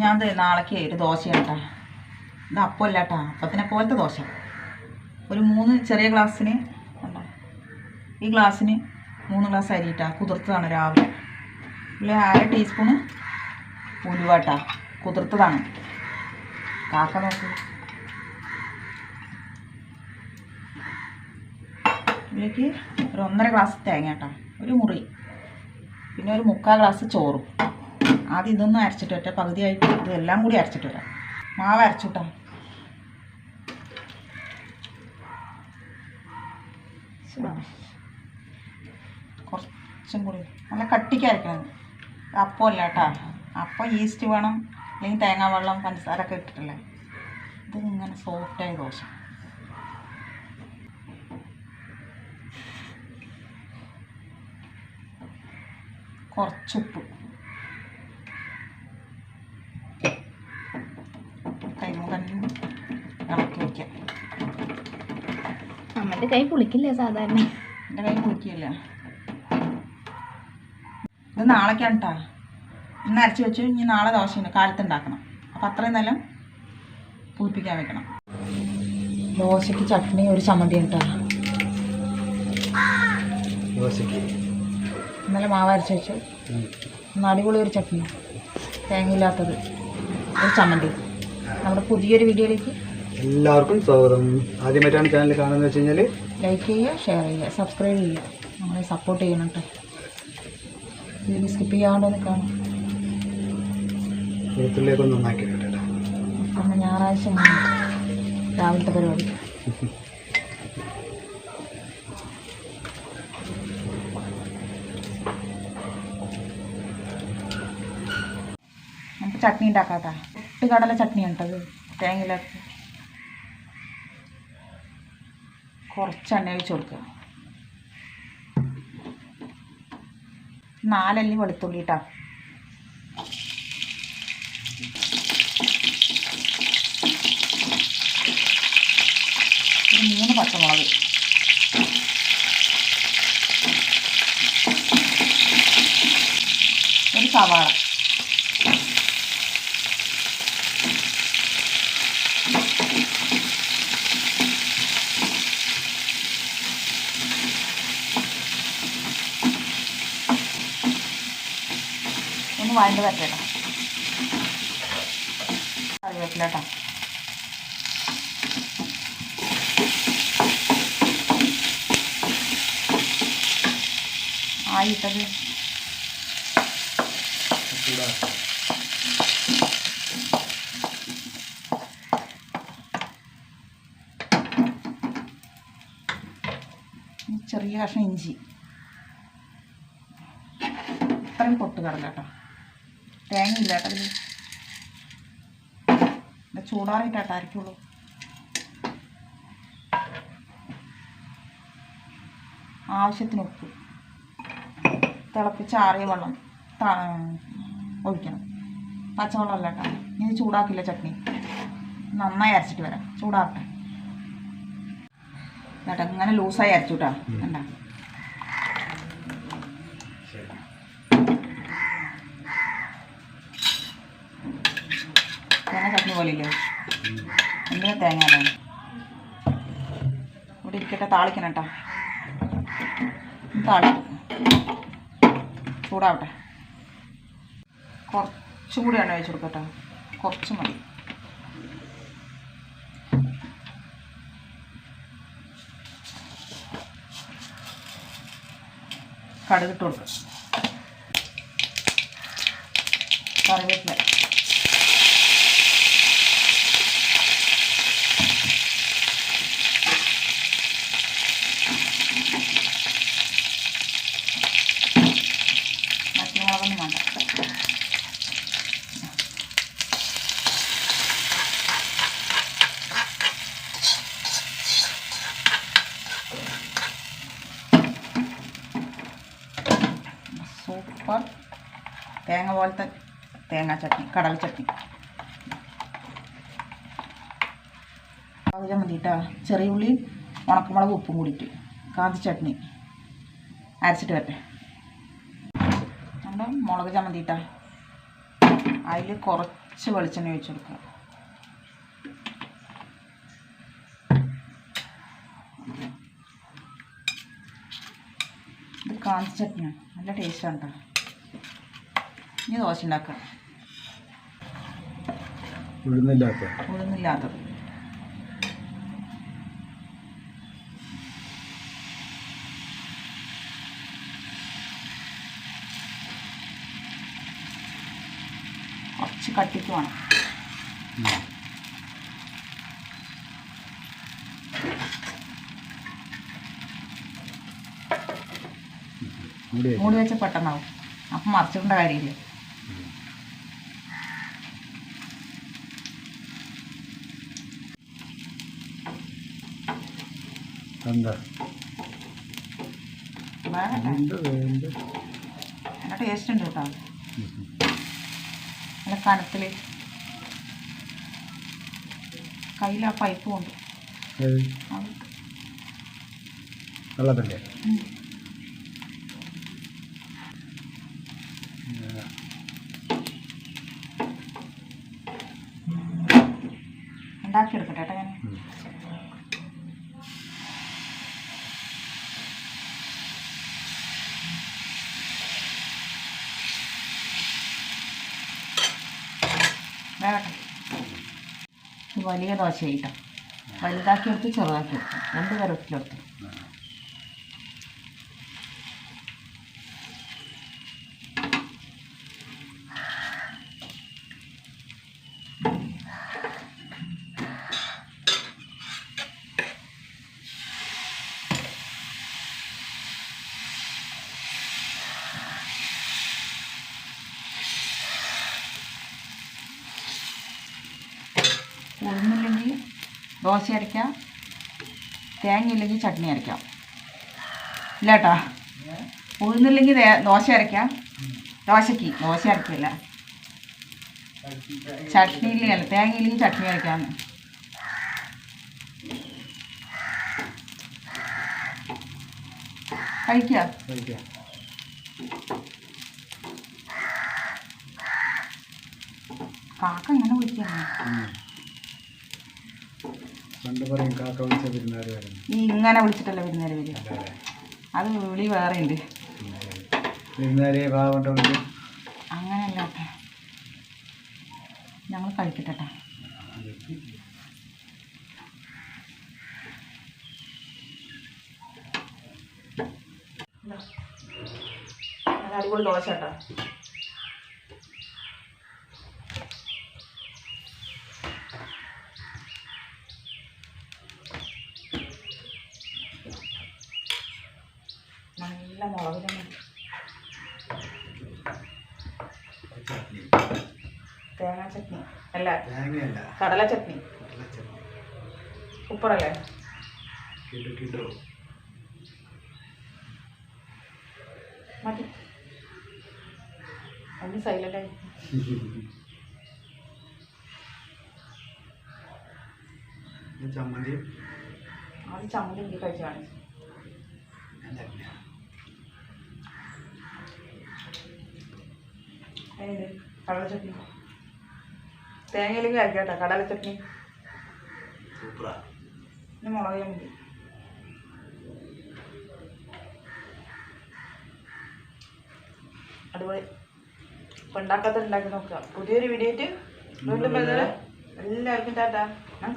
ഞാൻ നാളേക്ക് ഒരു ദോശയാണ് കേട്ടോ ഇത് അപ്പമല്ല കേട്ടോ അപ്പത്തിനെ പോലത്തെ ദോശ. ഒരു മൂന്ന് ചെറിയ ഗ്ലാസ്സിന് ഈ ഗ്ലാസ്സിന് മൂന്ന് ഗ്ലാസ് അരി ഇട്ടാ കുതിർത്തതാണ് രാവിലെ. ഇതിൽ അര ടീസ്പൂണ് ഉലുവാട്ടാ. കുതിർത്തതാണ്. കാക്ക നോക്ക്. ഇതിലേക്ക് ഒരു ഒന്നര ഗ്ലാസ് തേങ്ങ കേട്ടോ ഒരു മുറി. പിന്നെ ഒരു മുക്കാൽ ഗ്ലാസ് ചോറും. ആദ്യം ഇതൊന്നും അരച്ചിട്ട് വരട്ടെ. പകുതിയായിട്ട് ഇതെല്ലാം കൂടി അരച്ചിട്ട് വരാം. മാവ് അരച്ചിട്ടോ. കുറച്ചും കൂടി. നല്ല കട്ടിക്ക് അരക്കണത് അപ്പമല്ല കേട്ടോ. അപ്പം ഈസ്റ്റ് വേണം. അല്ലെങ്കിൽ തേങ്ങാ വെള്ളം പഞ്ചസാര ഒക്കെ ഇട്ടിട്ടില്ലേ. ഇത് ഇങ്ങനെ സോഫ്റ്റായ ദോശ. കുറച്ചുപ്പ് അമ്മന്റെ കൈ പുളിക്കില്ലേ സാധാരണ? എന്റെ കൈ പുളിക്കില്ല. ഇത് നാളേക്കാണ് കേട്ടോ ഇന്ന് അരച്ച് വെച്ചു ഇനി നാളെ ദോശയുണ്ട്. കാലത്ത് ഉണ്ടാക്കണം. അപ്പോൾ അത്രയും നേരം പുളിപ്പിക്കാൻ വെക്കണം. ദോശയ്ക്ക് ചട്നി ഒരു ചമ്മന്തി കേട്ടോ ഇന്നലെ മാവ് അരച്ച് വെച്ചു. അടിപൊളി ഒരു ചട്നി. തേങ്ങയില്ലാത്തത്. ഒരു ചമ്മന്തി. നമ്മുടെ പുതിയൊരു വീഡിയോയിലേക്ക് എല്ലാവർക്കും സ്വാഗതം. ആദ്യമായിട്ടാണ് ചാനൽ കാണുന്നത് വെച്ച് കഴിഞ്ഞാൽ ലൈക്ക് ചെയ്യുക ഷെയർ ചെയ്യുക സബ്സ്ക്രൈബ് ചെയ്യുക. നമ്മളെ സപ്പോർട്ട് ചെയ്യണം കേട്ടോ വീഡിയോ സ്കിപ്പ് ചെയ്യാണ്ട് ഒന്ന് കാണും. ഒന്ന് നന്നാക്കി കേട്ടോ അന്ന് ഞായറാഴ്ച രാവിലത്തെ പരിപാടി. നമുക്ക് ചട്നി ഉണ്ടാക്കാട്ടാ കടല ചട്നി ഉണ്ടത് തേങ്ങയില്ലാത്ത കുറച്ച് എണ്ണ ഒഴിച്ച് കൊടുക്കുക നാലല്ലി വെളുത്തുള്ളി കേട്ടോ മൂന്ന് പച്ചമുളക്. ഒരു സവാള. വഴണ്ട് പറ്റട്ടോ കറിവേപ്പില ആയിട്ടത് ചെറിയ കഷ്ണം ഇഞ്ചി. ഇത്രയും പൊട്ട് കടല കേട്ടോ തേങ്ങ ഇല്ല കേട്ടോ ഇതിൽ ഇത് ചൂടാറിയിട്ടാട്ടോ അരയ്ക്കുള്ളൂ ആവശ്യത്തിന് ഉപ്പ്. തിളപ്പിച്ച് ആറിയ വെള്ളം ഒഴിക്കണം. പച്ചവെള്ളമല്ല കേട്ടോ ഇനി ചൂടാക്കില്ല ചട്നി. നന്നായി അരച്ചിട്ട് വരാം. ചൂടാക്കട്ടെ കേട്ടോ ഇങ്ങനെ ലൂസായി അരച്ചു കേട്ടോ കണ്ട? തേങ്ങ ചട്നി പോലെ എന്തിനാ തേങ്ങ ഇവിടെ ഇരിക്കട്ടെ താളിക്കണം കേട്ടോ. താളി ചൂടാവട്ടെ. കുറച്ചും കൂടി എണ്ണ വെച്ച് കൊടുക്കട്ടോ കുറച്ച് മതി. കടുകിട്ട് കൊടുക്കുക കറിവേപ്പില. തേങ്ങ പോലത്തെ തേങ്ങാ ചട്ടി കടൽ ചട്ടി അത് മതി ചെറിയ ഉള്ളി ഉണക്കമുളക് ഉപ്പും കൂടിയിട്ട്. കാന്തി ചട്നി. അരച്ചിട്ട് വരട്ടെ. നമ്മുടെ മുളക് ചമ്മന്തിയിട്ടാ അതിൽ കുറച്ച് വെളിച്ചെണ്ണ ഒഴിച്ചു കൊടുക്കുക. ഇത് കാതി ചട്നിയാണ് നല്ല ടേസ്റ്റാണ് കേട്ടോ ഇനി ദോശ ഉണ്ടാക്കാം ഉഴുന്നില്ലാത്ത ഉഴുന്നില്ലാത്തത് കുറച്ച് കട്ടിക്ക് വേണം. മൂടി വെച്ച പെട്ടെന്നാവും അപ്പം മറിച്ചിടേണ്ട കാര്യമില്ല എന്താ? ടേസ്റ്റ് ഉണ്ട് കേട്ടോ. നല്ല കനത്തിൽ കയ്യിൽ ആ പൈപ്പ് കൊണ്ട് വെള്ളത്തിന്റെ. ഉണ്ടാക്കിയെടുക്കട്ടെ ഏട്ടാ ഞാൻ. വലിയ ദോശ വലുതാക്കി എടുത്ത് ചെറുതാക്കി എടുത്തു രണ്ട് തരത്തിലെടുത്തു ഉഴുന്നില്ലെങ്കിൽ ദോശ അരയ്ക്കാം. തേങ്ങ ഇല്ലെങ്കിൽ ചട്നി അരയ്ക്കാം. ഇല്ല കേട്ടാ. ഉഴുന്നില്ലെങ്കിൽ ദോശ അരയ്ക്കാം. ദോശയ്ക്ക് ദോശ അരയ്ക്കില്ല. തേങ്ങ ഇല്ലെങ്കിൽ ചട്നി കഴിക്കുക കഴിക്കാം? കാക്ക ഇങ്ങനെ ഉം. പണ്ട് പറയും കാക്ക വിളിച്ച ഇങ്ങനെ വിളിച്ചിട്ടല്ല വിരുന്നേര് വരിക? അത് വിളി വേറെ ഉണ്ട് അങ്ങനല്ല വിളിക്കും ഞങ്ങൾ കഴിക്കട്ടെ അടിപൊളി ദോശ കേട്ടോ നല്ല മുളക് തന്നെ തേങ്ങാ ചട്നി അല്ല തേങ്ങയല്ല. കടല ചട്നി. സൂപ്പറല്ലേ കിടു കിടു മതി. ഒന്ന് സൈലന്റ് ആയി. ചമ്മന്തി. ആദ്യം ചമ്മന്തി എനിക്ക് ഞാൻ കാണിച്ചു ഏത് കടല ചട്നി തേങ്ങയിലേക്ക് കഴിക്കട്ടെ കടല ചട്നി പിന്നെ മുളക് മതി അടിപൊളി. ഇപ്പം ഉണ്ടാക്കാത്ത ഉണ്ടാക്കി നോക്കുക. പുതിയൊരു വീഡിയോ വീണ്ടും എല്ലാവർക്കും ടാറ്റാ. ഞാൻ